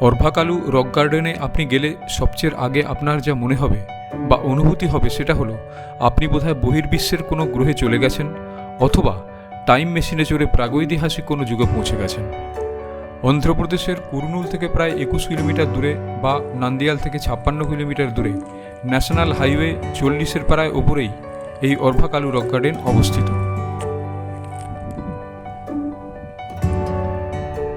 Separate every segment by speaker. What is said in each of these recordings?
Speaker 1: অর্ভাকালু rock গার্ডেনে আপনি গেলে সবচেয়ে আগে আপনার যা মনে হবে বা অনুভূতি হবে সেটা হলো, আপনি বোধহয় বহির্বিশ্বের কোনো গ্রহে চলে গেছেন অথবা টাইম মেশিনে চড়ে প্রাগৈতিহাসিক কোনো যুগে পৌঁছে গেছেন। অন্ধ্রপ্রদেশের কুরনুল থেকে প্রায় একুশ কিলোমিটার দূরে বা নান্দিয়াল থেকে ছাপ্পান্ন কিলোমিটার দূরে ন্যাশনাল হাইওয়ে চল্লিশের প্রায় ওপরেই এই অর্ভাকালু রক গার্ডেন অবস্থিত।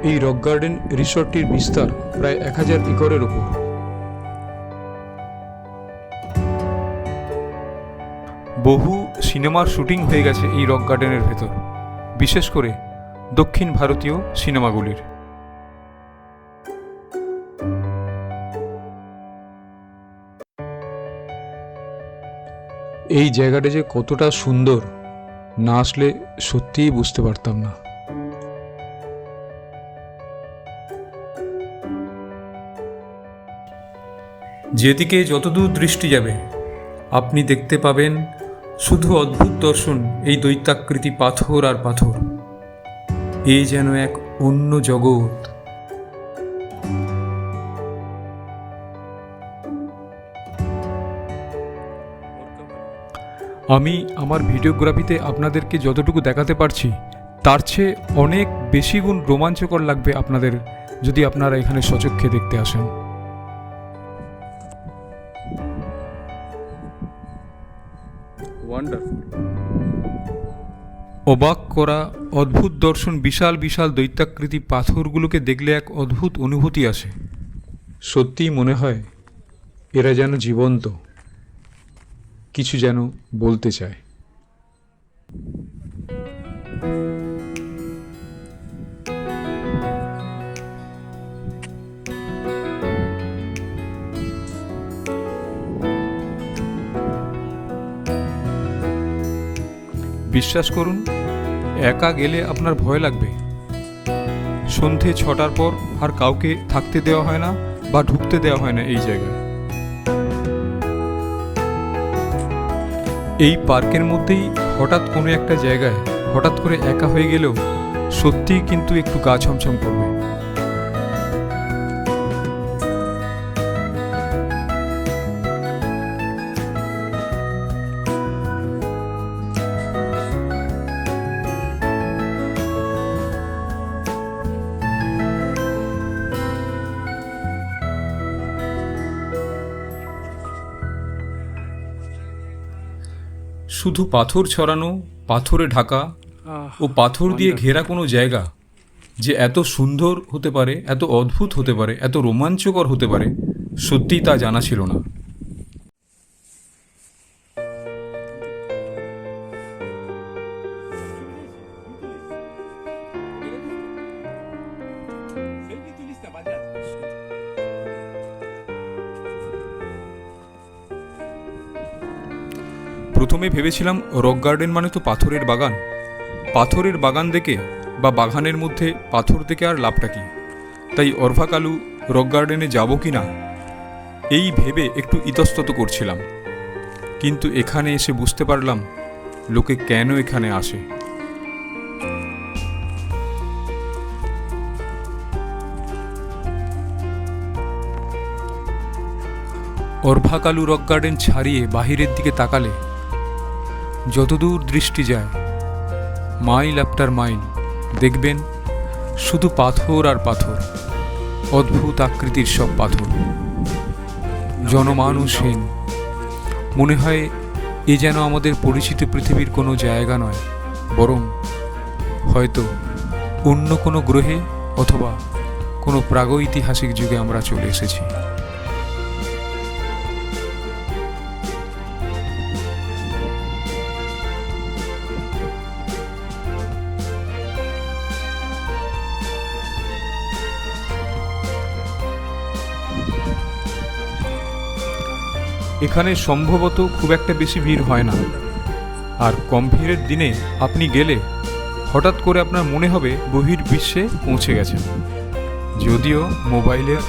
Speaker 1: এই রক গার্ডেন রিসর্টটির বিস্তার প্রায় এক হাজার একরের ওপর বহু সিনেমার শুটিং হয়ে গেছে এই রক গার্ডেনের ভেতর বিশেষ করে দক্ষিণ ভারতীয় সিনেমাগুলির। এই জায়গাটা যে কতটা সুন্দর না আসলে সত্যিই বুঝতে পারতাম না। যেদিকে যতদূর দৃষ্টি যাবে, আপনি দেখতে পাবেন শুধু অদ্ভুত দর্শন এই দৈত্যাকৃতি পাথর আর পাথর। এ যেন এক অন্য জগৎ। আমি আমার ভিডিওগ্রাফিতে আপনাদেরকে যতটুকু দেখাতে পারছি, তার চেয়ে অনেক বেশি গুণ রোমাঞ্চকর লাগবে আপনাদের যদি আপনারা এখানে সচক্ষে দেখতে আসেন। অবাক করা অদ্ভুত দর্শন বিশাল বিশাল দৈত্যাকৃতি পাথরগুলোকে দেখলে এক অদ্ভুত অনুভূতি আসে। সত্যিই মনে হয় এরা যেন জীবন্ত, কিছু যেন বলতে চায়। বিশ্বাস করুন, একা গেলে আপনার ভয় লাগবে। সন্ধে ছটার পর আর কাউকে থাকতে দেওয়া হয় না বা ঢুকতে দেওয়া হয় না এই জায়গায়। এই পার্কের মধ্যেই হঠাৎ কোনো একটা জায়গায় হঠাৎ করে একা হয়ে গেলেও সত্যিই কিন্তু একটু গা ছমছম করবে। শুধু পাথর ছড়ানো পাথরে ঢাকা ও পাথর দিয়ে ঘেরা কোনো জায়গা যে এত সুন্দর হতে পারে এত অদ্ভুত হতে পারে এত রোমাঞ্চকর হতে পারে সত্যিই তা জানা ছিল না। প্রথমে ভেবেছিলাম রক গার্ডেন মানে তো পাথরের বাগান। পাথরের বাগান দেখে বা বাগানের মধ্যে পাথর দেখে আর লাভটা কি? তাই অর্ভাকালু রক গার্ডেনে যাব কি না? এই ভেবে একটু ইতস্তত করছিলাম। কিন্তু এখানে এসে বুঝতে পারলাম লোকে কেন এখানে আসে। অর্ভাকালু রক গার্ডেন ছাড়িয়ে বাহিরের দিকে তাকালে যতদূর দৃষ্টি যায়, মাইল আফটার মাইল, দেখবেন শুধু পাথর আর পাথর, অদ্ভুত আকৃতির সব পাথর। জনমানুষহীন। মনে হয় এ যেন আমাদের পরিচিত পৃথিবীর কোনো জায়গা নয়, বরং হয়তো অন্য কোনো গ্রহে অথবা কোনো প্রাগৈতিহাসিক যুগে আমরা চলে এসেছি। এখানে সম্ভবত খুব একটা বেশি ভিড় হয় না। আর কম ভিড়ের দিনে আপনি গেলে হঠাৎ করে আপনার মনে হবে বহির বিশ্বে পৌঁছে গেছেন। যদিও মোবাইলের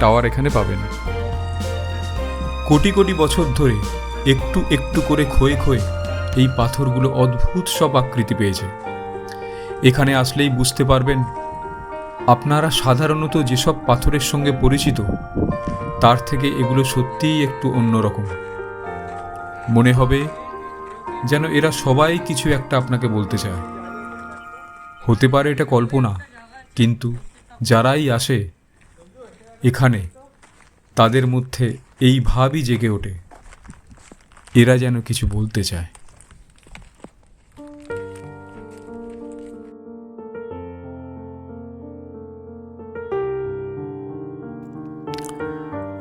Speaker 1: টাওয়ার এখানে পাবেন। কোটি কোটি বছর ধরে একটু একটু করে ক্ষয়ে ক্ষয়ে এই পাথরগুলো অদ্ভুত সব আকৃতি পেয়েছে। এখানে আসলেই বুঝতে পারবেন, আপনারা সাধারণত যেসব পাথরের সঙ্গে পরিচিত তার থেকে এগুলো সত্যিই একটু অন্যরকম। মনে হবে যেন এরা সবাই কিছু একটা আপনাকে বলতে চায়। হতে পারে এটা কল্পনা, কিন্তু যারাই আসে এখানে, তাদের মধ্যে এই ভাবই জেগে ওঠে। এরা যেন কিছু বলতে চায়।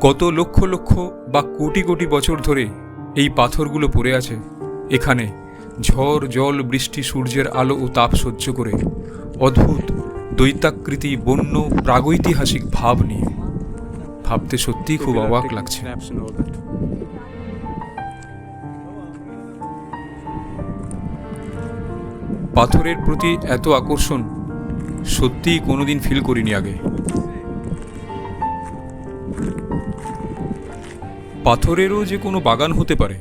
Speaker 1: কত লক্ষ লক্ষ বা কোটি কোটি বছর ধরে এই পাথরগুলো পড়ে আছে। এখানে ঝড় জল বৃষ্টি সূর্যের আলো ও তাপ সহ্য করে অদ্ভুত দৈত্যাকৃতি বন্য প্রাগৈতিহাসিক ভাব নিয়ে। ভাবতে সত্যিই খুব অবাক লাগছে. পাথরের প্রতি এত আকর্ষণ সত্যিই কোনোদিন ফিল করিনি আগে। পাথরেরও যে কোনো বাগান হতে পারে,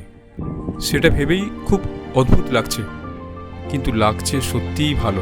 Speaker 1: সেটা ভেবেই খুব অদ্ভুত লাগছে। কিন্তু লাগছে সত্যিই ভালো।